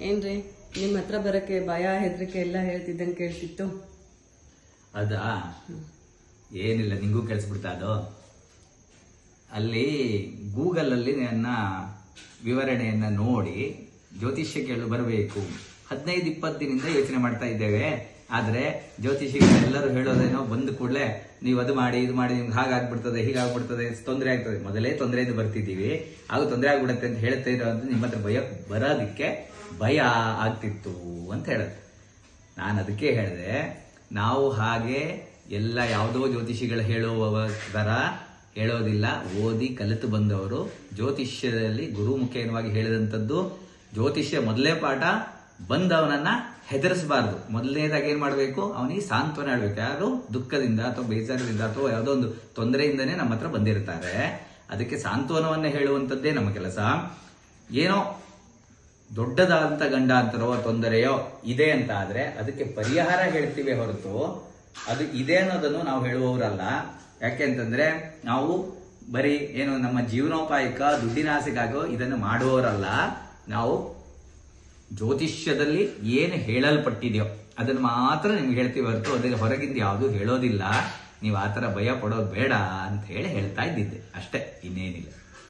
ಏನ್ರಿ? ನಿಮ್ಮ ಹತ್ರ ಬರಕ್ಕೆ ಭಯ, ಹೆದರಿಕೆ ಎಲ್ಲ ಹೇಳ್ತಿದ್ದಂಗೆ ಕೇಳ್ತಿತ್ತು. ಅದಾ? ಏನಿಲ್ಲ, ನಿಂಗೂ ಕೇಳಿಸ್ಬಿಡ್ತಾ ಅದು? ಅಲ್ಲಿ ಗೂಗಲಲ್ಲಿ ನನ್ನ ವಿವರಣೆಯನ್ನ ನೋಡಿ ಜ್ಯೋತಿಷ್ಯ ಕೇಳಲು ಬರಬೇಕು. ಹದಿನೈದು ಇಪ್ಪತ್ತು ದಿನದಿಂದ ಯೋಚನೆ ಮಾಡ್ತಾ ಇದ್ದೇವೆ. ಆದರೆ ಜ್ಯೋತಿಷಿಗಳೆಲ್ಲರೂ ಹೇಳೋದೇನೋ ಬಂದ ಕೂಡಲೇ ನೀವು ಅದು ಮಾಡಿ, ಇದು ಮಾಡಿ, ನಿಮ್ಗೆ ಹಾಗಾಗ್ಬಿಡ್ತದೆ, ಹೀಗಾಗ್ಬಿಡ್ತದೆ ತೊಂದರೆ ಆಗ್ತದೆ. ಮೊದಲೇ ತೊಂದರೆಯಿಂದ ಬರ್ತಿದ್ದೀವಿ. ಆಗ ತೊಂದರೆ ಆಗ್ಬಿಡುತ್ತೆ ಅಂತ ಹೇಳ್ತಾ ಇರೋ ನಿಮ್ಮ ಹತ್ರ ಭಯ, ಬರೋದಕ್ಕೆ ಭಯ ಆಗ್ತಿತ್ತು ಅಂತ ಹೇಳುತ್ತೆ ನಾನು ಅದಕ್ಕೆ ಹೇಳಿದೆ, ನಾವು ಹಾಗೆ ಎಲ್ಲ ಯಾವುದೋ ಜ್ಯೋತಿಷಿಗಳು ಹೇಳುವವ ಥರ ಹೇಳೋದಿಲ್ಲ. ಓದಿ ಕಲಿತು ಬಂದವರು. ಜ್ಯೋತಿಷ್ಯದಲ್ಲಿ ಗುರುಮುಖೇನವಾಗಿ ಹೇಳಿದಂಥದ್ದು, ಜ್ಯೋತಿಷ್ಯ ಮೊದಲೇ ಪಾಠ ಬಂದವನನ್ನ ಹೆದರಿಸಬಾರ್ದು. ಮೊದಲನೇದಾಗಿ ಏನ್ ಮಾಡಬೇಕು? ಅವನಿಗೆ ಸಾಂತ್ವನ ಹೇಳ್ಬೇಕು. ಯಾರು ದುಃಖದಿಂದ ಅಥವಾ ಬೇಜಾರದಿಂದ ಅಥವಾ ಯಾವುದೋ ಒಂದು ತೊಂದರೆಯಿಂದನೇ ನಮ್ಮ ಹತ್ರ ಬಂದಿರ್ತಾರೆ. ಅದಕ್ಕೆ ಸಾಂತ್ವನವನ್ನ ಹೇಳುವಂಥದ್ದೇ ನಮ್ಮ ಕೆಲಸ. ಏನೋ ದೊಡ್ಡದಾದಂಥ ಅಂತರೋ ತೊಂದರೆಯೋ ಇದೆ ಅಂತ ಆದ್ರೆ ಅದಕ್ಕೆ ಪರಿಹಾರ ಹೇಳ್ತೀವಿ ಹೊರತು ಅದು ಇದೆ ಅನ್ನೋದನ್ನು ನಾವು ಹೇಳುವವರಲ್ಲ. ಯಾಕೆ ಅಂತಂದ್ರೆ ನಾವು ಬರೀ ಏನು ನಮ್ಮ ಜೀವನೋಪಾಯಕ ದುಡ್ಡಿನ ಆಸೆಗಾಗೋ ಇದನ್ನು ಮಾಡುವವರಲ್ಲ. ನಾವು ಜ್ಯೋತಿಷ್ಯದಲ್ಲಿ ಏನು ಹೇಳಲ್ಪಟ್ಟಿದೆಯೋ ಅದನ್ನು ಮಾತ್ರ ನಿಮ್ಗೆ ಹೇಳ್ತೀವಿ ಹೊರತು ಅದರ ಹೊರಗಿಂದ ಯಾವುದು ಹೇಳೋದಿಲ್ಲ. ನೀವು ಆ ಥರ ಭಯ ಪಡೋದು ಬೇಡ ಅಂತ ಹೇಳಿ ಹೇಳ್ತಾ ಇದ್ದಿದ್ದೆ. ಅಷ್ಟೇ, ಇನ್ನೇನಿಲ್ಲ.